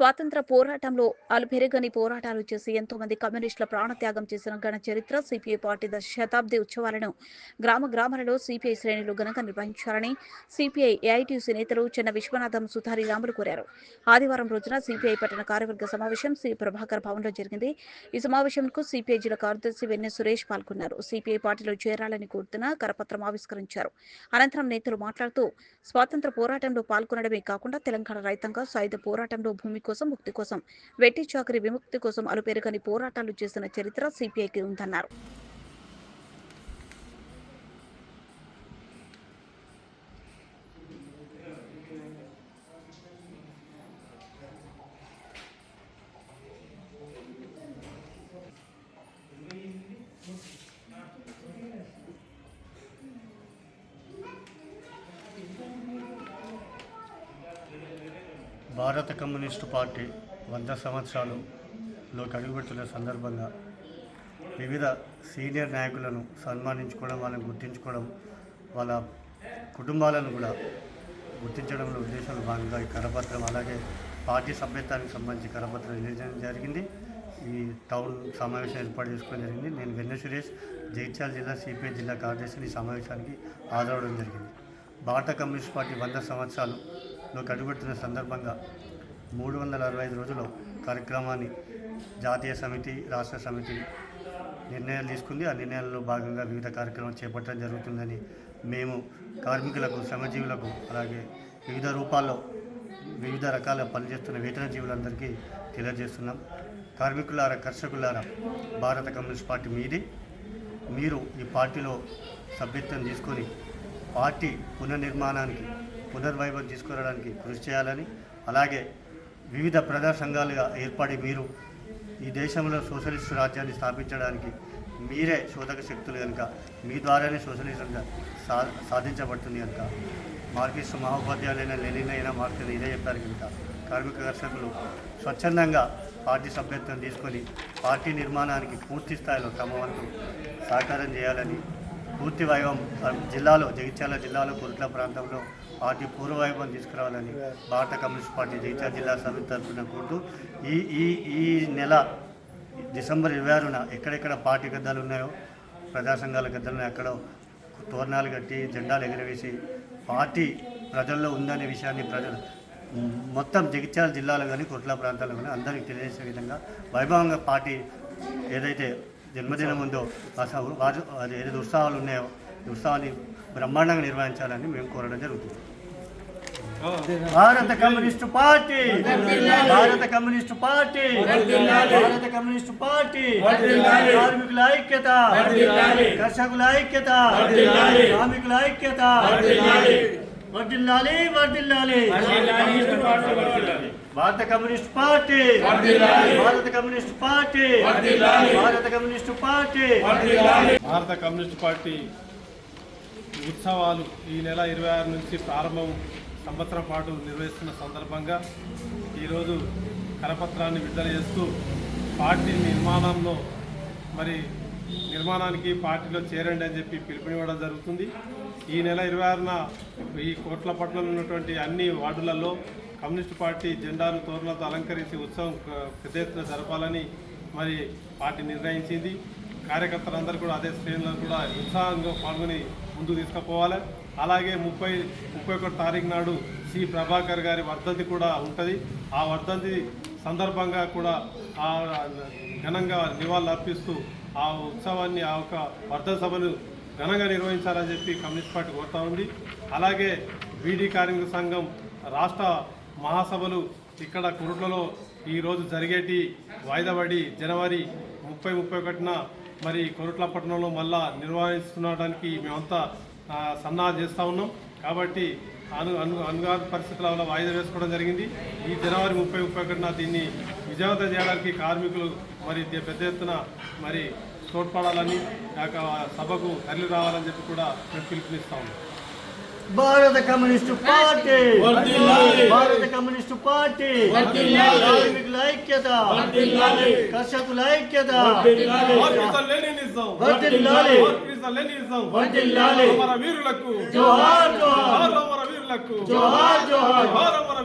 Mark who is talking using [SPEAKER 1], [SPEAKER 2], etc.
[SPEAKER 1] స్వాతంత్ర పోరాటంలో అలుపెరగని పోరాటాలు చేసి ఎంతో మంది కమ్యూనిస్టుల ప్రాణత్యాగం చేసిన ఘన చరిత్ర సిపిఐ పార్టీ దశ శతాబ్ది ఉత్సవాలను గ్రామ గ్రామాలలో సిపిఐ శ్రేణులు ఘనంగా నిర్వహించాలని సిపిఐ ఏఐటీయూసీ నేతలు చెన్న విశ్వనాథం సుధారి రాములు కోరారు. ఆదివారం రోజున సిపిఐ పట్టణ కార్యవర్గ సమావేశం శ్రీ ప్రభాకర్ భవన్లో జరిగింది. ఈ సమావేశంకు సిపిఐ జిల్లా కార్యదర్శి వెన్నె సురేష్ పాల్గొన్నారు. సిపిఐ పార్టీలో చేరాలని కోరుతున్న కరపత్రం ఆవిష్కరించారు. అనంతరం నేతలు మాట్లాడుతూ స్వాతంత్ర పోరాటంలో పాల్గొనడమే కాకుండా తెలంగాణ రైతాంగ సాయుధ పోరాటంలో భూమి కోసం ముక్తి కోసం వెట్టి చాకరి విముక్తి కోసం అలుపెరగని పోరాటాలు చేసిన చరిత్ర సిపిఐకి ఉందన్నారు.
[SPEAKER 2] భారత కమ్యూనిస్టు పార్టీ వంద సంవత్సరాలులోకి అడుగుపెడుతున్న సందర్భంగా వివిధ సీనియర్ నాయకులను సన్మానించుకోవడం వాళ్ళని గుర్తించుకోవడం వాళ్ళ కుటుంబాలను కూడా గుర్తించడంలో ఉద్దేశంలో భాగంగా ఈ కరపత్రం అలాగే పార్టీ సభ్యత్వానికి సంబంధించి కరపత్రం రిలీజ్ జరిగింది. ఈ టౌన్ సమావేశం ఏర్పాటు చేసుకోవడం జరిగింది. నేను వెన్న సురేష్ జగిత్యాల జిల్లా సిపిఐ జిల్లా కార్యదర్శిని ఈ సమావేశానికి హాజరవడం జరిగింది. భారత కమ్యూనిస్ట్ పార్టీ వంద సంవత్సరాలులోకి అడుగుపెడుతున్న సందర్భంగా మూడు వందల అరవై ఐదు రోజుల కార్యక్రమాన్ని జాతీయ సమితి రాష్ట్ర సమితి నిర్ణయాలు తీసుకుంది. ఆ నిర్ణయాల్లో భాగంగా వివిధ కార్యక్రమాలు చేపట్టడం జరుగుతుందని మేము కార్మికులకు శ్రమజీవులకు అలాగే వివిధ రూపాల్లో వివిధ రకాల పనిచేస్తున్న వేతన జీవులందరికీ తెలియజేస్తున్నాం. కార్మికులారా కర్షకులారా భారత కమ్యూనిస్ట్ పార్టీ మీది మీరు ఈ పార్టీలో సభ్యత్వం తీసుకొని పార్టీ పునర్నిర్మాణానికి పునర్వైభవం తీసుకురావడానికి కృషి చేయాలని అలాగే వివిధ ప్రజా సంఘాలుగా ఏర్పడి మీరు ఈ దేశంలో సోషలిస్ట్ రాజ్యాన్ని స్థాపించడానికి మీరే శోధక శక్తులు కనుక మీ ద్వారానే సోషలిజం సా సాధించబడుతుంది కనుక మార్కిస్ట్ మహోపాధ్యాయులైన లెనిన్ అయినా మార్కెట్ ఇదే చెప్పారు కనుక కార్మిక కర్షకులు స్వచ్ఛందంగా పార్టీ సభ్యత్వం తీసుకొని పార్టీ నిర్మాణానికి పూర్తి స్థాయిలో తమ వంతు సహకారం చేయాలని పూర్తి వైభవం జిల్లాలో జగిత్యాల జిల్లాలో కురుట్ల ప్రాంతంలో పార్టీ పూర్వవైభవం తీసుకురావాలని భారత కమ్యూనిస్ట్ పార్టీ జగిత్యాల జిల్లా సమితి తరఫున కోరుతూ ఈ ఈ ఈ నెల డిసెంబర్ ఇరవై ఆరున ఎక్కడెక్కడ పార్టీ గద్దలు ఉన్నాయో ప్రజా సంఘాల గద్దాలు ఉన్నాయో అక్కడ తోరణాలు కట్టి జెండాలు ఎగరవేసి పార్టీ ప్రజల్లో ఉందనే విషయాన్ని ప్రజలు మొత్తం జగిత్యాల జిల్లాలో కానీ కుట్ల ప్రాంతాల్లో కానీ అందరికీ తెలియజేసే విధంగా వైభవంగా పార్టీ ఏదైతే జన్మదినం ఉందో వారు అది ఏదైతే ఉత్సవాలు ఉన్నాయో ఉత్సవాన్ని బ్రహ్మాండంగా నిర్వహించాలని మేము కోరడం జరుగుతుంది. భారత కమ్యూనిస్టు పార్టీ! భారత కమ్యూనిస్టు పార్టీ! భారత కమ్యూనిస్టు పార్టీ! కార్మికుల ఐక్యత! కర్షకుల ఐక్యత! కార్మికుల ఐక్యత! వర్దిల్లాలి వర్దిల్లాలి భారత కమ్యూనిస్ట్ పార్టీ. భారత కమ్యూనిస్ట్ పార్టీ. భారత కమ్యూనిస్ట్ పార్టీ.
[SPEAKER 3] భారత కమ్యూనిస్ట్ పార్టీ ఉత్సవాలు ఈ నెల ఇరవై ఆరు నుంచి ప్రారంభం సంవత్సరం పాటు నిర్వహిస్తున్న సందర్భంగా ఈరోజు కరపత్రాన్ని విడుదల చేస్తూ పార్టీ నిర్మాణంలో మరి నిర్మాణానికి పార్టీలో చేరండి అని చెప్పి పిలుపునివ్వడం జరుగుతుంది. ఈ నెల ఇరవై ఆరున ఈ కోట్లపట్నంలో ఉన్నటువంటి అన్ని వార్డులలో కమ్యూనిస్ట్ పార్టీ జెండాలు తోరణాలతో అలంకరించి ఉత్సవం క- పెద్ద ఎత్తున జరపాలని మరి పార్టీ నిర్ణయించింది. కార్యకర్తలందరూ కూడా అదే శ్రేణులను కూడా ఉత్సాహంగా పాల్గొని ముందుకు తీసుకుపోవాలి. అలాగే ముప్పై ముప్పై ఒకటి తారీఖు నాడు సి. ప్రభాకర్ గారి వర్ధంతి కూడా ఉంటుంది. ఆ వర్ధంతి సందర్భంగా కూడా ఆ ఘనంగా నివాళులు అర్పిస్తూ ఆ ఉత్సవాన్ని ఆ యొక్క వర్ధన సభను ఘనంగా నిర్వహించాలని చెప్పి కమ్యూనిస్ట్ పార్టీ కోరుతా ఉంది. అలాగే బీడీ కార్మిక సంఘం రాష్ట్ర మహాసభలు ఇక్కడ కురుట్లలో ఈరోజు జరిగేటి వాయిదాపడి జనవరి ముప్పై ముప్పై ఒకటిన మరి కొరుట్ల పట్టణంలో మళ్ళా నిర్వహిస్తుండడానికి మేమంతా ఆ, చేస్తూ ఉన్నాం. కాబట్టి అను అను అనుగాద పరిస్థితుల వల్ల వాయిదా వేసుకోవడం జరిగింది. ఈ జనవరి ముప్పై ముప్పై ఒకటిన దీన్ని విజయవంతం చేయడానికి కార్మికులు మరి పెద్ద ఎత్తున మరి తోడ్పడాలని యొక్క సభకు తరలి రావాలని చెప్పి కూడా మేము పిలుపునిస్తా ఉన్నాం.
[SPEAKER 2] భారత కమ్యూనిస్టు పార్టీ. భారత కమ్యూనిస్టు పార్టీ. కార్మికుల ఐక్యత. కర్షకుల ఐక్యత.
[SPEAKER 3] అమర వీరులకు
[SPEAKER 2] జోహార్ జోహార్.
[SPEAKER 3] వీరులకు
[SPEAKER 2] జోహార్. జోహార్